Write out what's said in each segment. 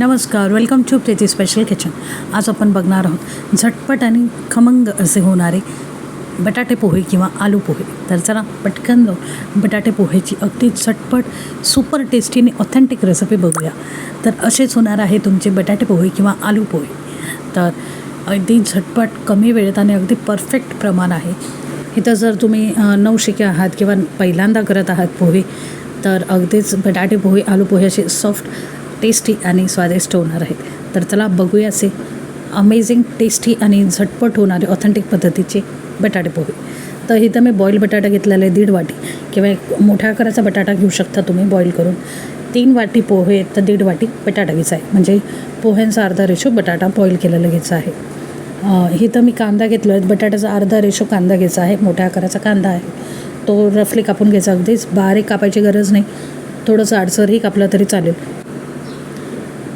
नमस्कार welcome to Preeti special kitchen आज आपण बघणार आहोत झटपट आणि खमंग असे होणारे बटाटे पोहे किंवा आलू पोहे. तर चला पटकन जाऊ. बटाटे पोहेची अगदी झटपट सुपर टेस्टी आणि ऑथेंटिक रेसिपी बघूया. तर असेच होणार आहे तुमचे बटाटे पोहे किंवा आलू पोहे. तर अगदी झटपट कमी वेळेत आणि अगदी परफेक्ट प्रमाण आहे. इथं जर तुम्ही नवशिके आहात किंवा पहिल्यांदा करत आहात पोहे तर अगदीच बटाटे पोहे आलू पोहे असे सॉफ्ट टेस्टी आणि स्वादिष्ट होणार आहे. तर चला बघूया असे अमेझिंग टेस्टी आणि झटपट होणारे ऑथेंटिक पद्धतीचे बटाटे पोहे. तर इथं मी बॉईल बटाटा घेतलेला आहे दीड वाटी. किंवा एक मोठ्या आकाराचा बटाटा घेऊ शकता तुम्ही बॉईल करून. तीन वाटी पोहे तर दीड वाटी बटाटा घ्यायचा आहे. म्हणजे पोह्यांचा अर्धा रेशो बटाटा बॉईल केलेला घ्यायचा आहे. इथं मी कांदा घेतलो आहे. बटाट्याचा अर्धा रेशो कांदा घ्यायचा आहे. मोठ्या आकाराचा कांदा आहे. तो रफली कापून घ्यायचा. अगदीच बारीक कापायची गरज नाही. थोडंसं आडसरही कापलं तरी चालेल.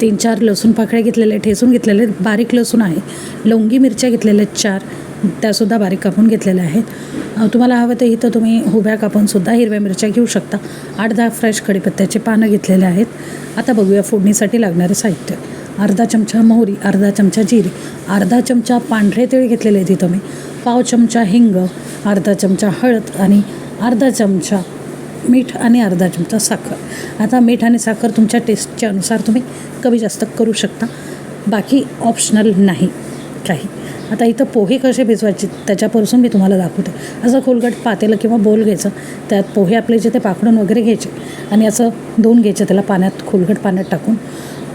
तीन चार लसूण पाकळ्या घेतलेले ठेसून घेतलेले बारीक लसूण आहे. लवंगी मिरच्या घेतलेल्या चार. त्यासुद्धा बारीक कापून घेतलेल्या आहेत. तुम्हाला हवं तर इथं तुम्ही उभ्या कापूनसुद्धा हिरव्या मिरच्या घेऊ शकता. आठ दहा फ्रेश कढीपत्त्याचे पानं घेतलेले आहेत. आता बघूया फोडणीसाठी लागणारे साहित्य. अर्धा चमचा मोहरी अर्धा चमचा जिरे अर्धा चमचा पांढरे तीळ घेतलेले आहेत इथं मी. पाव चमचा हिंग अर्धा चमचा हळद आणि अर्धा चमचा मीठ आणि अर्धा चमचा साखर. आता मीठ आणि साखर तुमच्या टेस्टच्या अनुसार तुम्ही कमी जास्त करू शकता. बाकी ऑप्शनल नाही काही. आता इथं पोहे कसे भिजवायचे त्याच्यापासून मी तुम्हाला दाखवते. असं खोलगट पातेलं किंवा बोल घ्यायचं त्यात पोहे आपले जे ते पाकडून वगैरे घ्यायचे आणि असं धुवून घ्यायचं त्याला पाण्यात खोलगट पाण्यात टाकून.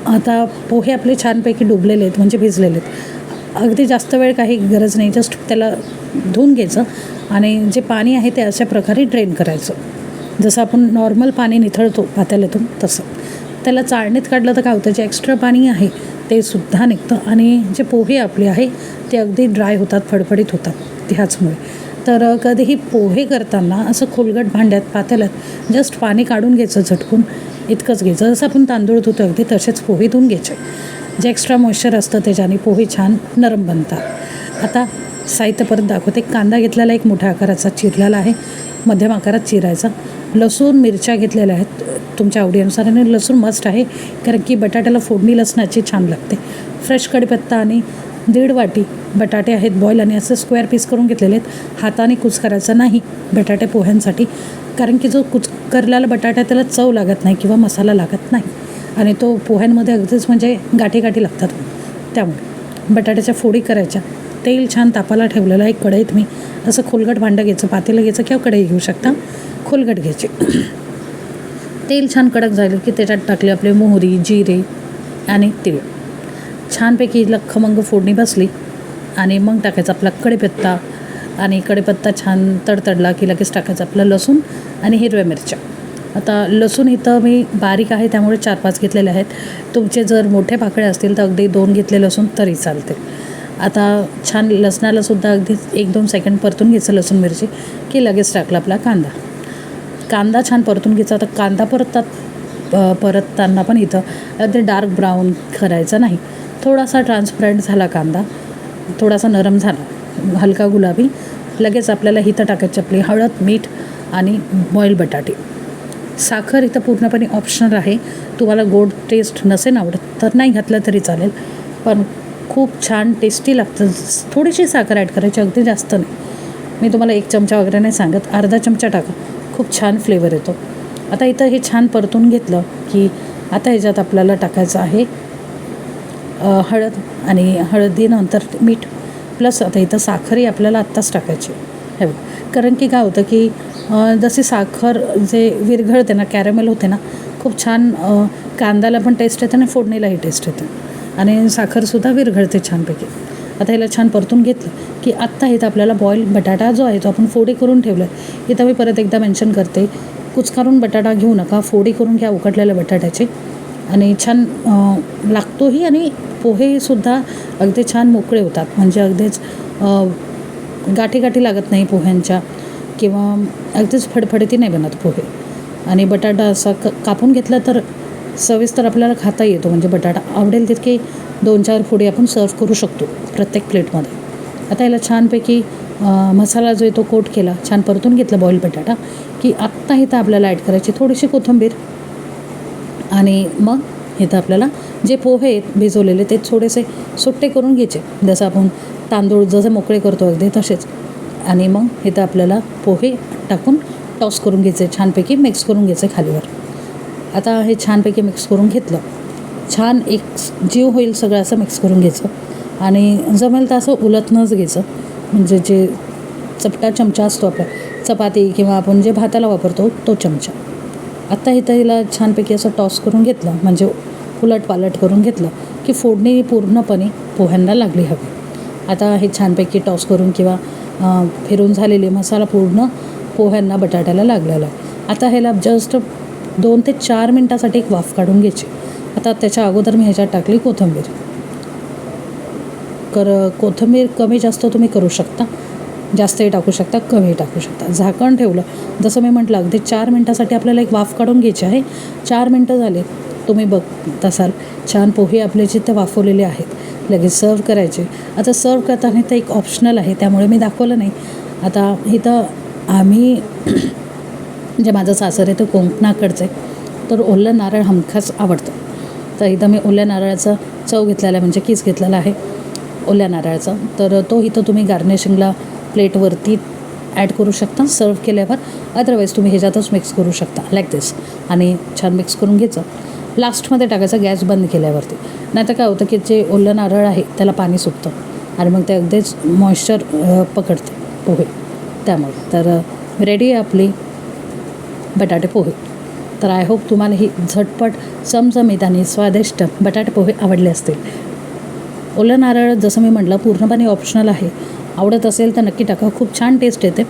आता पोहे आपले छानपैकी डुबलेले आहेत म्हणजे भिजलेले आहेत. अगदी जास्त वेळ काही गरज नाही जस्ट त्याला धुवून घ्यायचं आणि जे पाणी आहे ते अशा प्रकारे ड्रेन करायचं. जसं आपण नॉर्मल पाणी निथळतो पातेल्यातून तसं. त्याला चाळणीत काढलं तर काय होतं? जे एक्स्ट्रा पाणी आहे ते सुद्धा निघतं आणि जे पोहे आपले आहे ते अगदी ड्राय होतात फडफडीत होतात ह्याचमुळे. तर कधीही पोहे करताना असं खोलगट भांड्यात पातेल्यात जस्ट पाणी काढून घ्यायचं झटकून इतकंच घ्यायचं. जसं आपण तांदूळ धुतो अगदी तसेच पोहे धुवून घ्यायचे. जे एक्स्ट्रा मॉइश्चर असतं त्याच्याने पोहे छान नरम बनतात. आता साहित्य परत दाखवते. कांदा घेतलेला एक मोठ्या आकाराचा चिरलेला आहे. मध्यम आकारात चिरायचा. लसूण मिरच्या घेतलेल्या आहेत तुमच्या आवडीनुसार. आणि लसूण मस्ट आहे कारण की बटाट्याला फोडणी लसणाची छान लागते. फ्रेश कढीपत्ता आणि दीड वाटी बटाटे आहेत बॉईल आणि असं स्क्वेअर पीस करून घेतलेले आहेत. हाताने कुच करायचा नाही बटाटे पोह्यांसाठी. कारण की जो कुचकरलेला बटाटा त्याला चव लागत नाही किंवा मसाला लागत नाही. आणि तो पोह्यांमध्ये अगदीच म्हणजे गाठी गाठी लागतात. त्यामुळे बटाट्याच्या फोडी करायच्या. तेल छान तापाला ठेवलेलं आहे कढईत मी असं खोलगट भांडं घ्यायचं पातेलं घ्यायचं किंवा कढई घेऊ शकता. खोलगट घ्यायची. तेल छान कडक झालं की त्याच्यात टाकले आपले मोहरी जिरे आणि तीळ. छानपैकी हिला मग फोडणी बसली आणि मग टाकायचा आपला कढीपत्ता आणि कढीपत्ता छान तडतडला की लगेच टाकायचं आपलं लसूण आणि हिरव्या मिरच्या. आता लसूण इथं मी बारीक आहे त्यामुळे चार पाच घेतलेले आहेत. तुमचे जर मोठे पाकळे असतील तर अगदी दोन घेतले लसूण तरी चालते. आता छान लसणाला सुद्धा अगदी एक दोन सेकंड परतून घ्यायचं लसूण मिरची की लगेच टाकला आपला कांदा. कांदा छान परतून घ्यायचा तर कांदा परततात परतताना पण इथं अगदी डार्क ब्राऊन करायचा नाही. थोडासा ट्रान्सपरंट झाला कांदा थोडासा नरम झाला हलका गुलाबी लगेच आपल्याला इथं टाकायची आपली हळद मीठ आणि बॉईल बटाटे. साखर इथं पूर्णपणे ऑप्शनल आहे. तुम्हाला गोड टेस्ट नसेल आवडत तर नाही घातलं तरी चालेल पण खूप छान टेस्टी लागतं. थोडीशी साखर ॲड करायची अगदी जास्त नाही. मी तुम्हाला एक चमचा वगैरे नाही सांगत. अर्धा चमचा टाका. खूप छान फ्लेवर येतो. आता इथं हे छान परतून घेतलं की आता ह्याच्यात आपल्याला टाकायचं आहे हळद आणि हळदीनंतर मीठ. प्लस आता इथं साखरही आपल्याला आत्ताच टाकायची हे बघ. कारण की काय होतं की जशी साखर जे विरघळते ना कॅरेमेल होते ना खूप छान कांद्याला पण टेस्ट येते आणि फोडणीलाही टेस्ट येते. आणि साखरसुद्धा विरघळते छानपैकी. आता ह्याला छान परतून घेतलं की आत्ता इथं आपल्याला बॉईल बटाटा जो आहे तो आपण फोडी करून ठेवला आहे इथं मी परत एकदा मेन्शन करते कुचकारून बटाटा घेऊ नका फोडी करून घ्या उकडलेल्या बटाट्याची. आणि छान लागतोही आणि पोहेसुद्धा अगदी छान मोकळे होतात. म्हणजे अगदीच गाठी गाठी लागत नाही पोह्यांच्या किंवा अगदीच फडफडीती नाही बनत पोहे. आणि बटाटा असा क कापून घेतला तर सविस्तर आपल्याला खाता येतो. म्हणजे बटाटा आवडेल तितके दोन चार फोडी आपण सर्व करू शकतो प्रत्येक प्लेटमध्ये. आता याला छानपैकी मसाला जो आहे तो कोट केला. छान परतून घेतला बॉईल बटाटा. की आत्ता इथं आपल्याला ॲड करायची थोडीशी कोथिंबीर. आणि मग इथं आपल्याला जे पोहे आहेत भिजवलेले ते थोडेसे सुट्टे करून घ्यायचे. जसं आपण तांदूळ जसे मोकळे करतो अगदी तसेच. आणि मग इथं आपल्याला पोहे टाकून टॉस करून घ्यायचे. छानपैकी मिक्स करून घ्यायचे खालीवर. आता हे छानपैकी मिक्स करून घेतलं. छान एक जीव होईल सगळं असं मिक्स करून घ्यायचं. आणि जमेल तर असं उलटणंच घ्यायचं. म्हणजे जे चपटा चमचा असतो आपला चपाती किंवा आपण जे भाताला वापरतो तो चमचा. आत्ता इथं हिला छानपैकी असं टॉस करून घेतलं. म्हणजे उलट पालट करून घेतलं की फोडणी पूर्णपणे पोह्यांना लागली हवी. आता हे छानपैकी टॉस करून किंवा फिरून झालेले मसाला पूर्ण पोह्यांना बटाट्याला लागलेला आहे. आता ह्याला जस्ट दोन ते चार मिनटासाठी एक वाफ काढून घ्यायची. आता त्याच्या अगोदर मी ह्याच्यात टाकली कोथिंबीर. कर कोथिंबीर कमी जास्त तुम्ही करू शकता. जास्तही टाकू शकता कमी टाकू शकता. झाकण ठेवलं. जसं मी म्हटलं अगदी चार मिनटासाठी आपल्याला एक वाफ काढून घ्यायची आहे. चार मिनटं झाले. तुम्ही बघत असाल छान पोहे आपले जिथे वाफवलेले आहेत. लगेच सर्व करायचे. आता सर्व करताना ते एक ऑप्शनल आहे त्यामुळे मी दाखवलं नाही. आता इथं आम्ही म्हणजे माझं सासर आहे ते कोकणाकडचं आहे. तर ओलं नारळ हमखास आवडतं. तर इथं मी ओल्या नारळाचा चव घेतलेला आहे म्हणजे किस घेतलेला आहे ओल्या नारळाचा. तर तो इथं तुम्ही गार्निशिंगला प्लेटवरती ॲड करू शकता सर्व केल्यावर अदरवाईज तुम्ही ह्याच्यातच मिक्स करू शकता लाईक दिस आणि छान मिक्स करून घ्यायचं. लास्टमध्ये टाकायचं गॅस बंद केल्यावरती. नाही तर काय होतं की जे ओलं नारळ आहे त्याला पाणी सुटतं. आणि मग ते अगदीच मॉइश्चर पकडते पोहे. त्यामुळे. तर रेडी आहे आपली? बटाटे पोहे. तर आय होप तुम्हाला ही झटपट चमचमीत आणि स्वादिष्ट बटाटे पोहे आवडले असतील. ओलं नारळ जसं मी म्हटलं पूर्णपणे ऑप्शनल आहे. आवडत असेल तर नक्की टाका. खूप छान टेस्ट येते.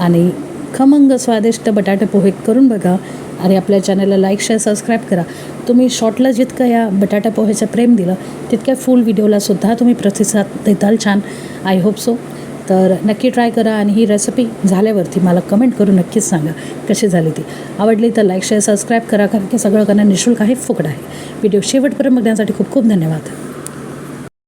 आणि खमंग स्वादिष्ट बटाटे पोहे करून बघा. आणि आपल्या चॅनलला लाईक शेअर सबस्क्राईब करा. तुम्ही शॉर्टला जितकं या बटाटा पोहेचं प्रेम दिलं तितक्या फुल व्हिडिओलासुद्धा तुम्ही प्रतिसाद देताल छान. आय होप सो तर नक्की ट्राय करा आणि ही रेसिपी झाल्यावरती मला कमेंट करून नक्कीच सांगा कशी झाली ती. आवडली तर लाईक शेअर सबस्क्राईब करा कारण की सगळं करणं निशुल्क आहे फुकट आहे. व्हिडिओ शेवटपर्यंत बघण्यासाठी खूप खूप धन्यवाद.